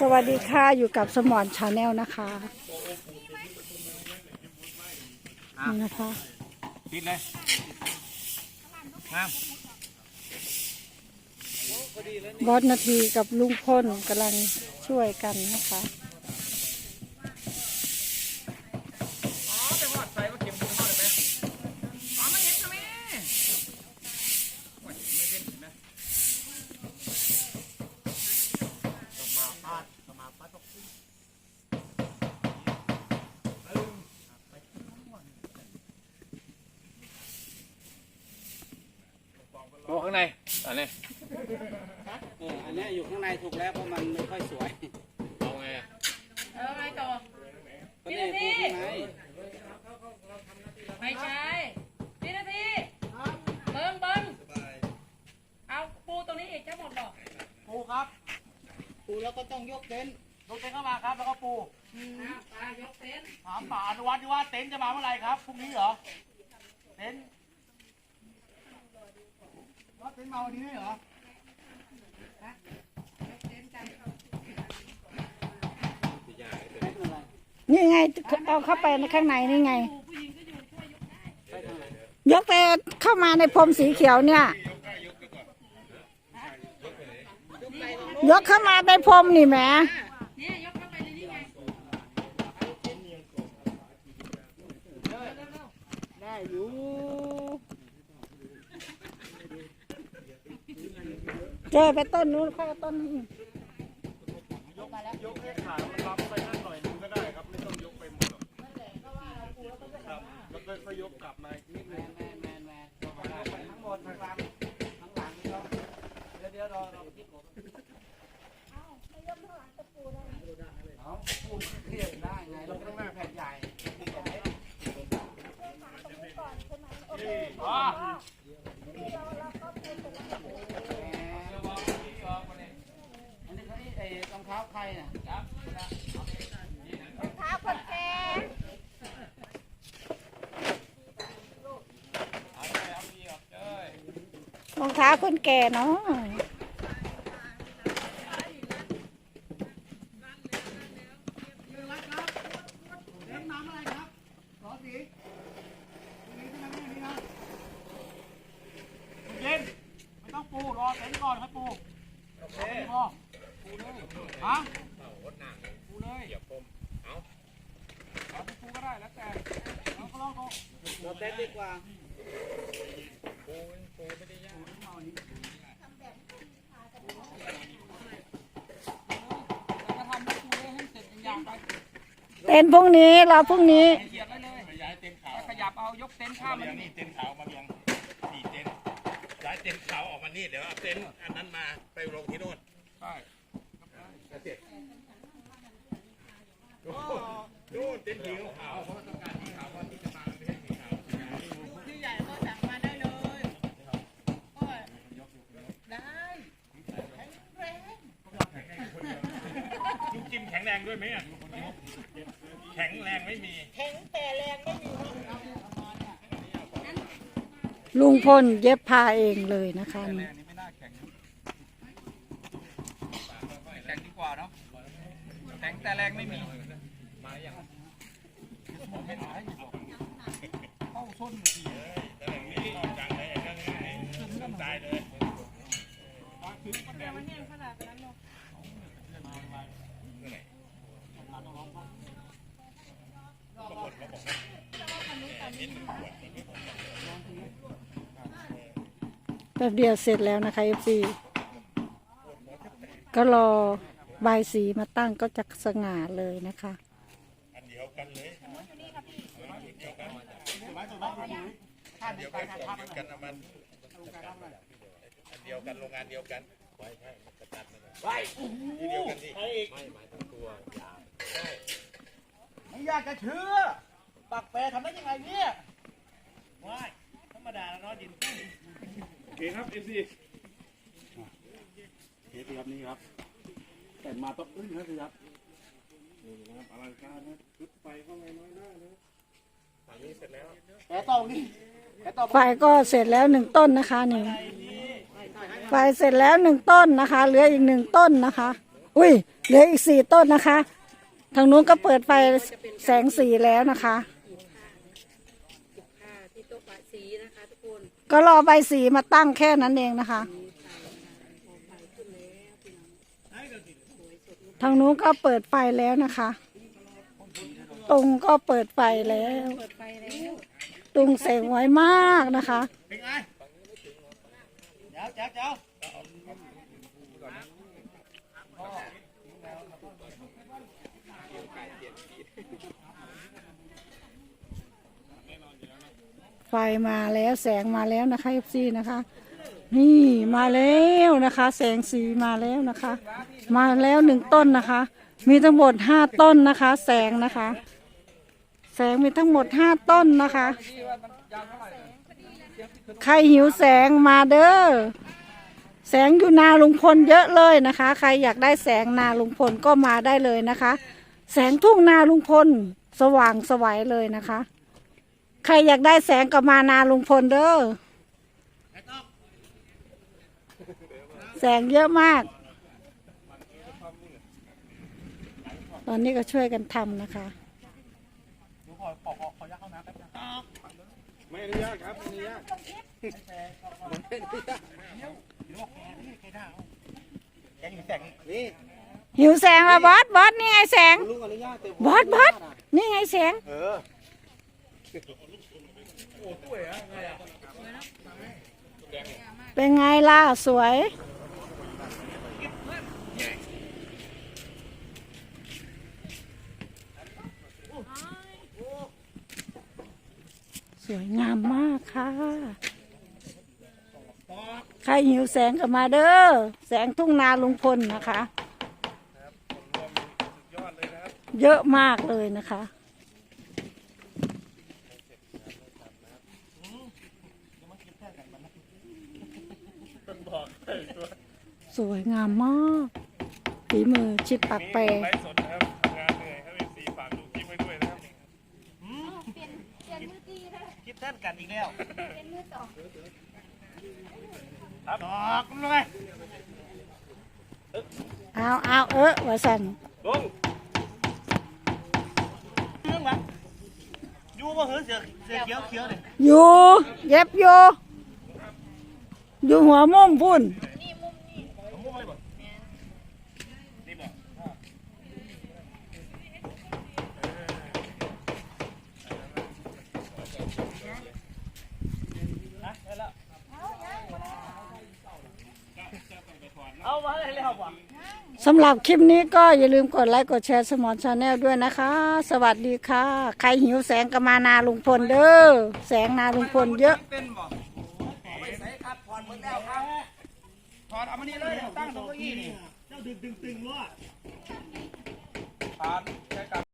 สวัสดีค่ะอยู่กับสมอนชาแนลนะคะนี่นะคะปิดเลยงามบอสนาทีกับลุงพ่นกำลังช่วยกันนะคะ อ๋อไปหอดใส่ว่าเข็มบุญเขาเลยไหมอ๋อไม่เห็นใช่ไหมโอ้ยไม่เห็นเห็นไหมต้องมาปาดต้องมาปาดต้องขึ้น โอ้ข้างในอันนี้เอออันเนี้ยอยู่ข้างในถูกแล้วเพราะมันไม่ค่อยสวยเอาไงอะเออไงต่อ ก็นี่ปูข้างในไม่ใช่พี่นาทีเบิ้งเบิ้งเอาปูตรงนี้อีกจะหมดหรอกปูครับปูแล้วก็ต้องยกเต็นท์ยกเต็นท์เข้ามาครับ แล้วก็ปูปลายกเต็นท์ถามป่าอนุวัฒน์ดีว่าเต็นท์จะมาเมื่อไหร่ครับพรุ่งนี้เหรอ เต็นท์ว่าเต็นท์มาวันนี้เหรอนี่ไงเอาเข้าไปในข้างในนี่ไง ยกไปเข้ามาในพรมสีเขียวเนี่ย ยกเข้ามาในพรมนี่แหม เนี่ยยกเข้าไปในนี้ไง ได้อยู่ เจอไปต้นนู้นเข้าต้นนี้ ยกให้ขามันรับไปนั่นหน่อยนึงก็ได้ครับ ไม่ต้องยกไปหมดหรอกครับแล้วก็ค่อยยกกลับมาอีกนิดนึง แมนแมนแมนทั้งหมดทั้งหลังทั้งหลังนี่ก็เดี๋ยวเดี๋ยวรอรอคิดผมเอาปูเทียบได้ไงเราต้องแผ่นใหญ่อ๋อ อันนี้เขานี่ไอ้รองเท้าใครน่ะครับ รองเท้าคนแก่เนาะ เล่นน้ำอะไรครับสอสีนี่ทำไมไม่นี่นะเย็นไม่ต้องปูรอเต็นท์ก่อนค่อยปูโอเคปูเลย ฮะปูเลยเหยียบผมเอาเอาไปปูก็ได้แล้วแต่เราก็ลองดูรอเต็นดีกว่า ปูปูไม่ได้ยากแล้วก็ทำให้ปูเลยให้เสร็จอย่างไปเต้นพรุ่งนี้รอพรุ่งนี้เสียบได้เลยย้ายเต็นท์ขาวขยับเอายกเต็นท์ข้ามมามาเลี้ยงนี่นี่เต็นท์ขาวมาเลี้ยงสี่เต็นท์ย้ายเต็นท์ขาวออกมานี่เดี๋ยวเอาเต็นท์อันนั้นมาไปลงที่โน่นใช่เสร็จโอ้โหนู่นเต็นท์สีขาวเพราะต้องการสีขาวเพราะที่จะ บจิ้มแข็งแรงด้วยไหมอะแข็งแรงไม่มีลุงพลเย็บผ้าเองเลยนะคะแต่แรนี่งนี่ไม่น่าแข็งแข็งดีกว่าเนาะแข็งแต่แรงไม่มีมาอย่างผมไม่หายอยู่บอกเข้าส้นเมื่อกี้ แต่แรงนี่จังเลยนั่นไงตายเลย แต่มันแห้งขนาดนั้นเนาะ แป๊บเดียวเสร็จแล้วนะคะเอฟซีก็รอบายสีมาตั้งก็จะสง่าเลยนะคะอันเดียวกันเลยอันเดียวกันเดียวกันเอามันเดียวกันโรงงานเดียวกันไว้ใช่กระตัดไว้ที่เดียวกันสิไม่หมายถึงตัวยาใช่ไม่อยากจะเชื่อปักแปรทำได้ยังไงเนี่ยว้ายธรรมดาแล้วเนาะดิน เคครับเอฟซีเทปครับนี่ครับ แต่มาต้องอึ้งนะครับอลังการนะชุดไฟก็ไม่น้อยหน้านะฝั่งนี้เสร็จแล้วแปรตรงนี่แปรตรงไฟก็เสร็จแล้วหนึ่งต้นนะคะนี่ไฟเสร็จแล้วหนึ่งต้นนะคะ เหลืออีกหนึ่งต้นนะคะเอุ้ยเหลืออีกสี่ต้นนะคะ ทางนู้นก็เปิดไฟแสงสีแล้วนะคะค่ะที่โต๊ะปะสีนะคะทุกคน ก็รอใบสีมาตั้งแค่นั้นเองนะคะ ทางนู้นก็เปิดไฟแล้วนะคะ ตรงก็เปิดไฟแล้ว ตรงแสงไว้มากนะคะเป็นไงเจ้าเจ้าเจ้า ฟมาแล้วแสงมาแล้วนะคะเอฟซีนะคะ นี่มาแล้วนะคะ แสงสีมาแล้วนะคะ มาแล้วหนึ่งต้นนะคะ มีทั้งหมดห้าต้นนะคะ แสงนะคะ แสงมีทั้งหมดห้าต้นนะคะ ใครหิวแสงมาเด้อแสงอยู่นาลุงพลเยอะเลยนะคะ ใครอยากได้แสงนาลุงพลก็มาได้เลยนะคะ แสงทุ่งนาลุงพลสว่างสวัยเลยนะคะ ใครอยากได้แสงก็มานาลุงพลเด้อแสงเยอะมาก ตอนนี้ก็ช่วยกันทำนะคะดูขอขอขอขอยักเข้าน้ำแป๊บนึงไม่อนุญาตครับไม่อนุญาตแกอยู่แสงนี่หิวแสงแล้วบอสบอสนี่ไงแสง ลุงอนุญาตแต่บอสบอสนี่ไงแสง เออ เป็นไงล่ะ สวย สวยงามมากค่ะ ใครหิวแสงก็มาเด้อ แสงทุ่งนาลุงพลนะคะ เยอะมากเลยนะคะ สวยงามมากฝีมือชิดปากแปรไลฟ์สดนะครับทำงานเหนื่อยครับเอฟซีฝากดูคลิปไว้ด้วยนะครับคิดแท่นกันอีกแล้วครับดอกคุณเลยเอาเอาเออว่าสันลงเรื่องวะอยู่บ่เหือเสือเสือเขียวเขียวเนี่ยอยู่เย็บอยู่อยู่หัวมุมพุ่น มุ้งเลยบ่นี่บ่เอามาเลยแล้วบ่ สำหรับคลิปนี้ก็อย่าลืมกดไลค์กดแชร์สมอนชาแนลด้วยนะคะ สวัสดีค่ะ ใครหิวแสงก็มานาลุงพลเด้อแสงนาลุงพลเยอะเป็นบ่ไปใส่ครับถอนหมดแล้วครับถอนเอามานี่เลยตั้งตรงเก้าอี้นี่เจ้าดึงตึงตึงล้อถอน